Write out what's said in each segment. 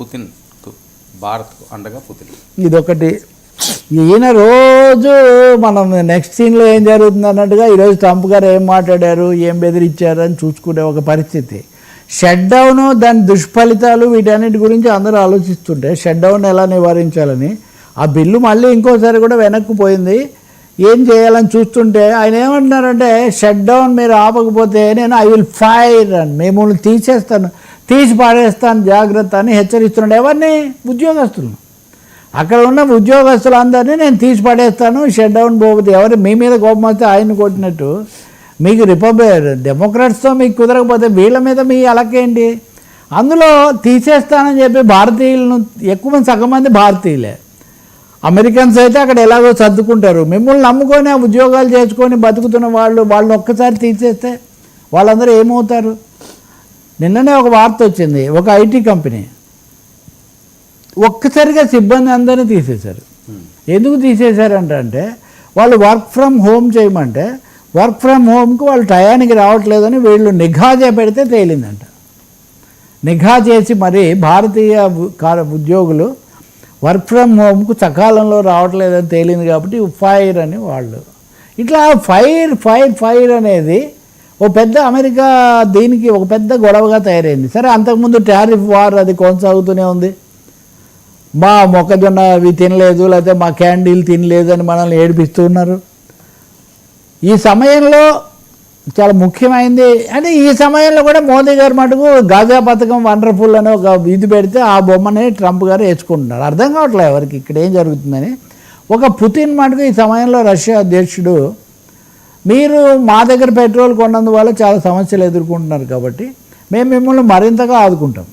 Putin భారత్కు అండగా Putin. ఇదొకటి. ఈయన రోజు మనం నెక్స్ట్ సీన్లో ఏం జరుగుతుంది అన్నట్టుగా ఈరోజు ట్రంప్ గారు ఏం మాట్లాడారు ఏం బెదిరించారు అని చూసుకునే ఒక పరిస్థితి. షట్ డౌన్ దాని దుష్ఫలితాలు వీటన్నిటి గురించి అందరూ ఆలోచిస్తుంటే షట్ డౌన్ ఎలా నివారించాలని ఆ బిల్లు మళ్ళీ ఇంకోసారి కూడా వెనక్కి పోయింది. ఏం చేయాలని చూస్తుంటే ఆయన ఏమంటున్నారంటే షట్ డౌన్ మీరు ఆపకపోతే నేను ఐ విల్ ఫైర్ అని. మిమ్మల్ని తీసేస్తాను. తీసి పాడేస్తాను జాగ్రత్త అని హెచ్చరిస్తున్నాడు. ఎవరిని? ఉద్యోగస్తులను. అక్కడ ఉన్న ఉద్యోగస్తులందరినీ నేను తీసి పడేస్తాను షట్ డౌన్ పోతుంది ఎవరు? మీ మీద కోపం వస్తే ఆయన కొట్టినట్టు. మీకు రిపబ్లిక్ డెమోక్రాట్స్తో మీకు కుదరకపోతే వీళ్ళ మీద మీ అలకేంటి? అందులో తీసేస్తానని చెప్పి భారతీయులను ఎక్కువ మంది సగం మంది భారతీయులే. అమెరికన్స్ అయితే అక్కడ ఎలాగో సర్దుకుంటారు. మిమ్మల్ని నమ్ముకొని ఉద్యోగాలు చేసుకొని బతుకుతున్న వాళ్ళు వాళ్ళని ఒక్కసారి తీసేస్తే వాళ్ళందరూ ఏమవుతారు? నిన్ననే ఒక వార్త వచ్చింది ఒక ఐటీ కంపెనీ. ఒక్కసారిగా సిబ్బంది అందరినీ తీసేశారు. ఎందుకు తీసేశారంట అంటే వాళ్ళు వర్క్ ఫ్రమ్ హోమ్ చేయమంటే వర్క్ ఫ్రమ్ హోమ్కి వాళ్ళు టయానికి రావట్లేదని వీళ్ళు నిఘా చేపెడితే తేలిందంట. నిఘా చేసి మరి భారతీయ ఉద్యోగులు వర్క్ ఫ్రమ్ హోమ్కు సకాలంలో రావట్లేదని తేలింది కాబట్టి ఫైర్ అని వాళ్ళు. ఇట్లా ఫైర్ ఫైర్ ఫైర్ అనేది ఓ పెద్ద అమెరికా దీనికి ఒక పెద్ద గొడవగా తయారైంది. సరే అంతకుముందు టారిఫ్ వార్ అది కొనసాగుతూనే ఉంది. మా మొక్కజొన్న అవి తినలేదు లేకపోతే మా క్యాండిల్ తినలేదు అని మనల్ని ఏడిపిస్తూ ఉన్నారు. ఈ సమయంలో చాలా ముఖ్యమైనది అంటే ఈ సమయంలో కూడా మోదీ గారు మటుకు గాజా పథకం వండర్ఫుల్ అని ఒక ఇది పెడితే ఆ బొమ్మని ట్రంప్ గారు వేసుకుంటున్నారు. అర్థం కావట్లేదు ఎవరికి ఇక్కడ ఏం జరుగుతుందని. ఒక పుతిన్ మటుకు ఈ సమయంలో రష్యా అధ్యక్షుడు మీరు మా దగ్గర పెట్రోల్ కొన్నందువల్ల చాలా సమస్యలు ఎదుర్కొంటున్నారు కాబట్టి మేము మిమ్మల్ని మరింతగా ఆదుకుంటాం.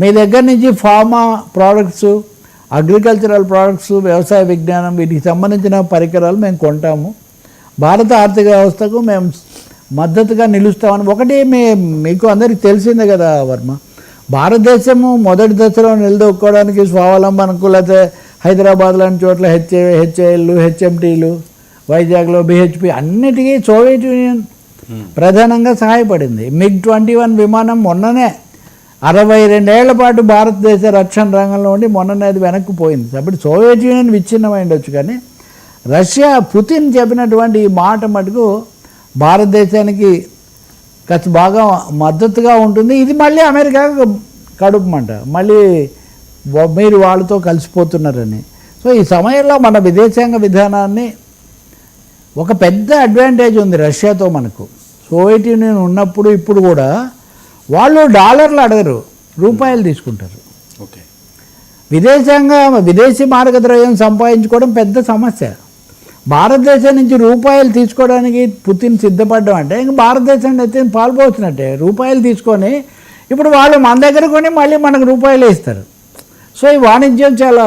మీ దగ్గర నుంచి ఫార్మా ప్రోడక్ట్స్ అగ్రికల్చరల్ ప్రోడక్ట్స్ వ్యవసాయ విజ్ఞానం వీటికి సంబంధించిన పరికరాలు మేము కొంటాము. భారత ఆర్థిక వ్యవస్థకు మేము మద్దతుగా నిలుస్తామని ఒకటి మీ మీకు అందరికీ తెలిసిందే కదా వర్మ. భారతదేశము మొదటి దశలో నిలదొక్కోవడానికి స్వావలంబనకు లేకపోతే హైదరాబాద్ లాంటి చోట్ల హెచ్ఏ హెచ్ఏఎల్లు హెచ్ఎంటీలు వైజాగ్లో బిహెచ్పి అన్నిటికీ సోవియట్ యూనియన్ ప్రధానంగా సహాయపడింది. మిగ్ ట్వంటీ వన్ విమానం మొన్ననే అరవై రెండేళ్ళ పాటు భారతదేశ రక్షణ రంగంలో ఉండి మొన్ననే అది వెనక్కి పోయింది. కాబట్టి సోవియట్ యూనియన్ విచ్ఛిన్నమైండొచ్చు కానీ రష్యా పుతిన్ చెప్పినటువంటి ఈ మాట మటుకు భారతదేశానికి కాస్త బాగా మద్దతుగా ఉంటుంది. ఇది మళ్ళీ అమెరికా కడుపు మంట. మళ్ళీ మీరు వాళ్ళతో కలిసిపోతున్నారని. సో ఈ సమయంలో మన విదేశాంగ విధానాన్ని ఒక పెద్ద అడ్వాంటేజ్ ఉంది రష్యాతో మనకు. సోవియట్ యూనియన్ ఉన్నప్పుడు ఇప్పుడు కూడా వాళ్ళు డాలర్లు అడగరు రూపాయలు తీసుకుంటారు. ఓకే. విదేశాంగ విదేశీ మార్గద్రవ్యం సంపాదించుకోవడం పెద్ద సమస్య. భారతదేశం నుంచి రూపాయలు తీసుకోవడానికి పుతిన్ సిద్ధపడ్డం అంటే ఇంక భారతదేశం అయితే పాల్పోతున్నట్టే రూపాయలు తీసుకొని ఇప్పుడు వాళ్ళు మన దగ్గర కొని మళ్ళీ మనకు రూపాయలు ఇస్తారు. సో ఈ వాణిజ్యం చాలా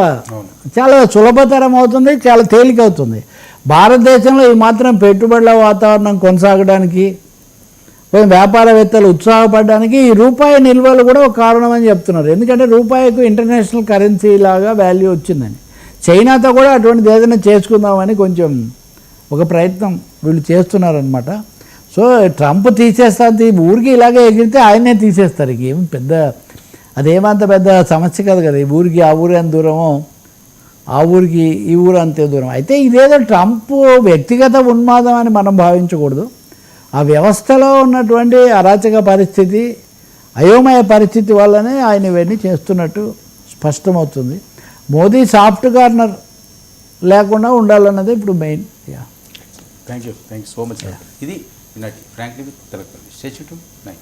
చాలా సులభతరం అవుతుంది చాలా తేలిక అవుతుంది. భారతదేశంలో ఈ మాత్రం పెట్టుబడుల వాతావరణం కొనసాగడానికి వ్యాపారవేత్తలు ఉత్సాహపడడానికి ఈ రూపాయి నిల్వలు కూడా ఒక కారణం అని చెప్తున్నారు. ఎందుకంటే రూపాయికు ఇంటర్నేషనల్ కరెన్సీ లాగా వాల్యూ వచ్చిందని. చైనాతో కూడా అటువంటిది ఏదైనా చేసుకుందామని కొంచెం ఒక ప్రయత్నం వీళ్ళు చేస్తున్నారనమాట సో ట్రంప్ తీసేస్తారు ఈ ఊరికి ఇలాగే ఎగిరితే ఆయనే తీసేస్తారు. ఇంక ఏం పెద్ద అదేమంత పెద్ద సమస్య కాదు కదా. ఈ ఊరికి ఆ ఊరే ఎంత దూరమో ఆ ఊరికి ఈ ఊరు అంతే దూరం. అయితే ఇదేదో ట్రంప్ వ్యక్తిగత ఉన్మాదం అని మనం భావించకూడదు. ఆ వ్యవస్థలో ఉన్నటువంటి అరాచక పరిస్థితి అయోమయ పరిస్థితి వల్లనే ఆయన ఇవన్నీ చేస్తున్నట్టు స్పష్టమవుతుంది. మోదీ సాఫ్ట్ కార్నర్ లేకుండా ఉండాలన్నది ఇప్పుడు main. Yeah. Thank you thank you. So much ఇది ఫ్రాంక్లీ విత్ తెలకల్లి స్టేచ్యూ టు నైన్